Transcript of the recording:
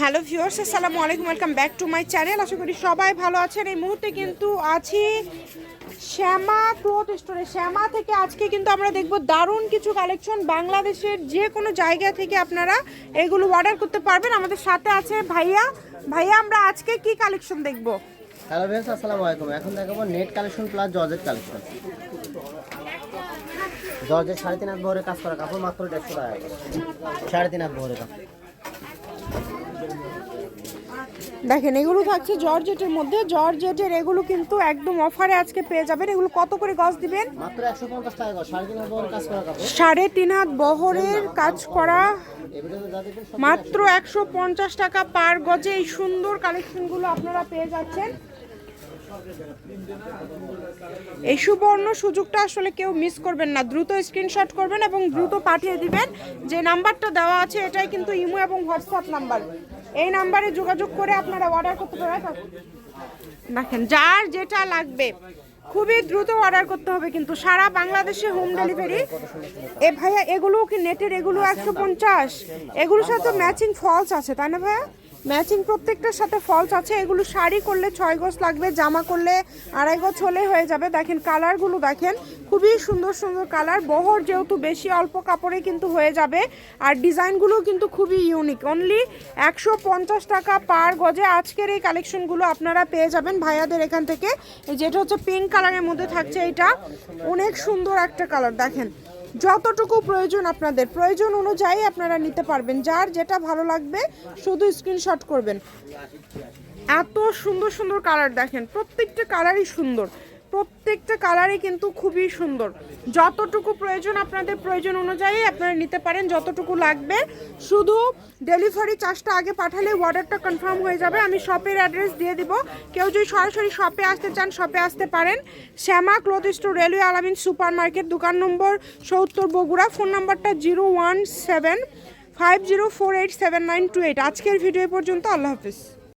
Hello viewers, আসসালামু আলাইকুম, welcome back to my channel. আশা করি সবাই ভালো আছেন। এই মুহূর্তে কিন্তু আছি শ্যামা ক্লোথ স্টোরে। শ্যামা থেকে আজকে কিন্তু আমরা দেখব দারুণ কিছু কালেকশন বাংলাদেশের যে কোনো জায়গা থেকে আপনারা এগুলো অর্ডার করতে পারবেন। আমাদের সাথে আছে ভাইয়া। ভাইয়া, আমরা আজকে কি কালেকশন দেখব? হ্যালো ভিউয়ার্স আসসালামু আলাইকুম। এখন দেখাবো net collection plus georgette collection georgette সাড়ে তিন হাত বহরের কাজ করা কাপড় মাত্র দেড়শো টাকা। সাড়ে তিন হাত বহরের কাপড়। দেখেন এগুলো থাকছে জর্জেটের মধ্যে। জর্জেটের এগুলো কিন্তু একদম অফারে আজকে পেয়ে যাবেন। এগুলো কত করে গজ দিবেন? সাড়ে তিন হাত বহরের কাজ করা মাত্র একশো পঞ্চাশ টাকা পার গজে এই সুন্দর কালেকশনগুলো আপনারা পেয়ে যাচ্ছেন। এই সুবর্ণ সুযোগটা আসলে কেউ মিস করবেন না। দ্রুত স্ক্রিনশট করবেন এবং দ্রুত পাঠিয়ে দিবেন। যে নাম্বারটা দেওয়া আছে, এটাই কিন্তু ইমো এবং হোয়াটসঅ্যাপ নাম্বার। এই নাম্বারে যোগাযোগ করে আপনারা অর্ডার করতে পারেন। দেখেন, যার যেটা লাগবে, খুবই দ্রুত অর্ডার করতে হবে কিন্তু। সারা বাংলাদেশে হোম ডেলিভারি এ ভাইয়া এগুলো কি নেটের এগুলো একশো পঞ্চাশ। এগুলোর সাথে ম্যাচিং ফলস আছে, তাই না ভাইয়া? ম্যাচিং প্রত্যেকটার সাথে ফলস আছে। এগুলো শাড়ি করলে ছয় গজ লাগবে, জামা করলে আড়াই গজ হলে হয়ে যাবে। দেখেন কালারগুলো দেখেন, খুবই সুন্দর সুন্দর কালার। বহর যেহেতু বেশি, অল্প কাপড়ে কিন্তু হয়ে যাবে। আর ডিজাইনগুলো কিন্তু খুবই ইউনিক অনলি একশো পঞ্চাশ টাকা পার গজে আজকের এই কালেকশনগুলো আপনারা পেয়ে যাবেন ভাইয়াদের এখান থেকে। যেটা হচ্ছে পিঙ্ক কালারের মধ্যে থাকছে এটা। অনেক সুন্দর একটা কালার দেখেন। যতটুকু প্রয়োজন আপনাদের, প্রয়োজন অনুযায়ী আপনারা নিতে পারবেন। যার যেটা ভালো লাগবে, শুধু স্ক্রিনশট করবেন। এত সুন্দর সুন্দর কালার দেখেন, প্রত্যেকটা কালারই সুন্দর। প্রত্যেকটা কালারই কিন্তু খুবই সুন্দর। যতটুকু প্রয়োজন আপনাদের প্রয়োজন অনুযায়ী আপনারা নিতে পারেন, যতটুকু লাগবে। শুধু ডেলিভারি চার্জটা আগে পাঠালে অর্ডারটা কনফার্ম হয়ে যাবে। আমি শপের অ্যাড্রেস দিয়ে দিব। কেউ যদি সরাসরি শপে আসতে চান শপে আসতে পারেন। Shyama cloth store railway Alamin super market দোকান নম্বর সত্তর বগুড়া ফোন নাম্বারটা zero one seven five zero four eight seven nine two eight আজকের ভিডিও পর্যন্ত, আল্লাহ হাফিজ।